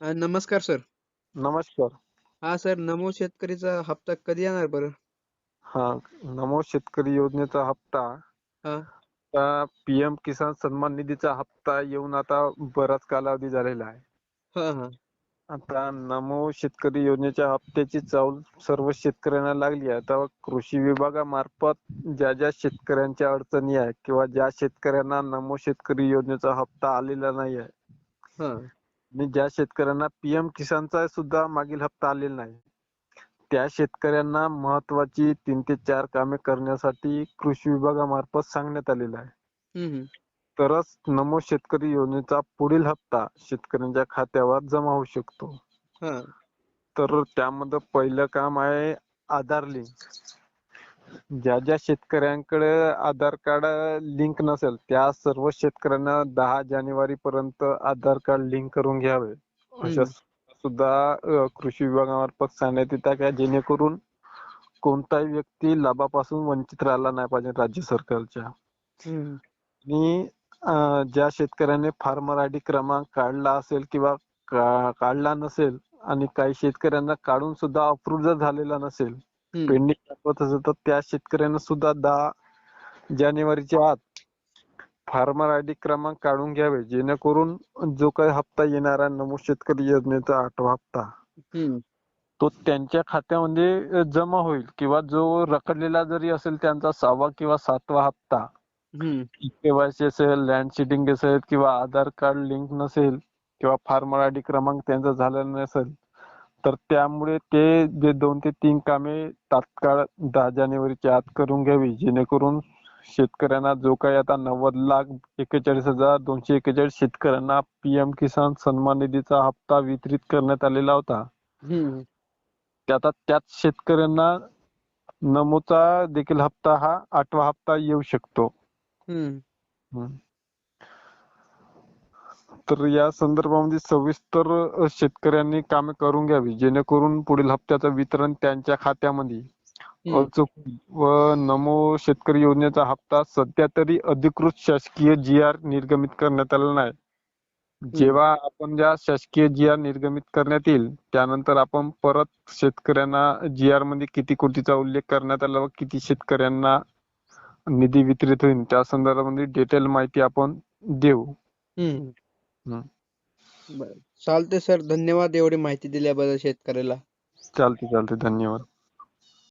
अ, नमस्कार सर. नमस्कार. हा सर नमो शेतकरीचा हप्ता कधी येणार बरं? हा नमो शेतकरी योजनेचा हप्ता हा. आता पीएम किसान सन्मान निधीचा हप्ता येऊन आता बराच कालावधी झालेला आहे. हा हा. आता नमो शेतकरी योजनेच्या हप्त्याची चावल सर्व शेतकऱ्यांना लागली आहे. आता कृषी विभागामार्फत ज्या ज्या शेतकऱ्यांच्या अडचणी आहेत किंवा ज्या शेतकऱ्यांना नमो शेतकरी योजनेचा हप्ता आलेला नाही आहे हा. आणि ज्या शेतकऱ्यांना पीएम किसानचा सुद्धा मागील हप्ता आलेला नाही त्या शेतकऱ्यांना महत्वाची तीन ते चार कामे करण्यासाठी कृषी विभागामार्फत सांगण्यात आलेलं आहे. तरच नमो शेतकरी योजनेचा पुढील हप्ता शेतकऱ्यांच्या खात्यावर जमा होऊ शकतो. तर त्यामध्ये पहिलं काम आहे आधार लिंक. ज्या ज्या शेतकऱ्यांकडे आधार कार्ड लिंक नसेल त्या सर्व शेतकऱ्यांना दहा जानेवारी पर्यंत आधार कार्ड लिंक करून घ्यावे. अशा. सुद्धा कृषी विभागामार्फत सांगण्यात येत आहे का जेणेकरून कोणताही व्यक्ती लाभापासून वंचित राहिला नाही पाहिजे राज्य सरकारच्या. आणि ज्या शेतकऱ्याने फार्मर आयडी क्रमांक काढला असेल किंवा काढला नसेल आणि काही शेतकऱ्यांना काढून सुद्धा अप्रूव्ह जर झालेला नसेल. पेंडिंग दाखवत असेल तर त्या शेतकऱ्यांना सुद्धा दहा जानेवारीच्या आत फार्मर आयडी क्रमांक काढून घ्यावे जेणेकरून जो काही हप्ता येणार आहे नमो शेतकरी योजनेचा आठवा हप्ता. तो त्यांच्या खात्यामध्ये जमा होईल किंवा जो रखडलेला जरी असेल त्यांचा सहावा किंवा सातवा हप्ता. केवायसी असेल लँड सीडिंग असेल किंवा आधार कार्ड लिंक नसेल किंवा फार्मर आयडी क्रमांक त्यांचा झालेला नसेल तर त्यामुळे ते जे दोन ते तीन कामे तात्काळ दहा जानेवारीच्या आत करून घ्यावी जेणेकरून शेतकऱ्यांना जो काही आता नव्वद लाख एक्केचाळीस हजार दोनशे एक्केचाळीस शेतकऱ्यांना पीएम किसान सन्मान निधीचा हप्ता वितरित करण्यात आलेला होता हम्म. ते आता त्याच शेतकऱ्यांना नमोचा देखील हप्ता हा आठवा हप्ता येऊ शकतो. तर या संदर्भामध्ये सविस्तर शेतकऱ्यांनी कामे करून घ्यावी जेणेकरून पुढील हप्त्याचं वितरण त्यांच्या खात्यामध्ये व नमो शेतकरी योजनेचा हप्ता सध्या तरी अधिकृत शासकीय जी आर निर्गमित करण्यात आलेला नाही. जेव्हा आपण ज्या शासकीय जी आर निर्गमित करण्यात येईल त्यानंतर आपण परत शेतकऱ्यांना जी आरमध्ये किती कोटीचा उल्लेख करण्यात आला व किती शेतकऱ्यांना निधी वितरित होईल त्या संदर्भामध्ये डिटेल माहिती आपण देऊ. हम्म. बरं. चालतंय सर. धन्यवाद एवढी माहिती दिल्याबद्दल शेतकऱ्याला. चालते चालते धन्यवाद.